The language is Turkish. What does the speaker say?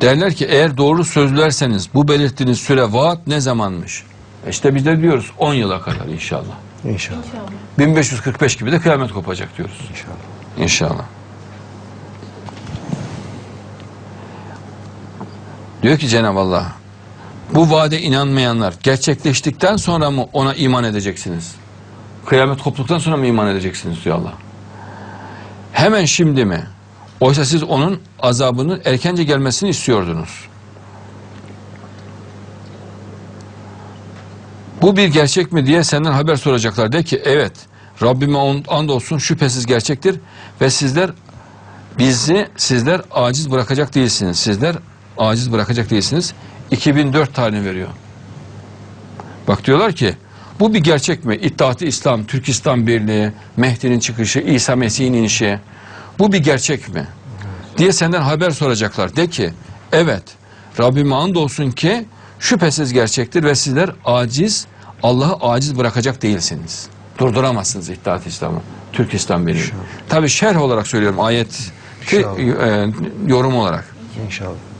Derler ki eğer doğru sözlerseniz bu belirttiğiniz süre vaat ne zamanmış? İşte biz de diyoruz 10 yıla kadar inşallah. İnşallah. 1545 gibi de kıyamet kopacak diyoruz. İnşallah. İnşallah. Diyor ki Cenab-ı Allah bu vaade inanmayanlar gerçekleştikten sonra mı ona iman edeceksiniz? Kıyamet koptuktan sonra mı iman edeceksiniz diyor Allah. Hemen şimdi mi? Oysa siz onun azabının erkence gelmesini istiyordunuz. Bu bir gerçek mi diye senden haber soracaklar. De ki evet Rabbime andolsun şüphesiz gerçektir ve sizler bizi sizler aciz bırakacak değilsiniz. Sizler aciz bırakacak değilsiniz. 2004 tarihini veriyor. Bak diyorlar ki bu bir gerçek mi? İttihat-ı İslam, Türkistan Birliği, Mehdi'nin çıkışı, İsa Mesih'in inişi. Bu bir gerçek mi? Diye senden haber soracaklar. De ki evet Rabbime andolsun ki şüphesiz gerçektir ve sizler aciz, Allah'ı aciz bırakacak değilsiniz. Durduramazsınız İttihat-ı İslam'ı, Türkistan Birliği. Tabi şerh olarak söylüyorum ayet İnşallah. yorum olarak. İnşallah.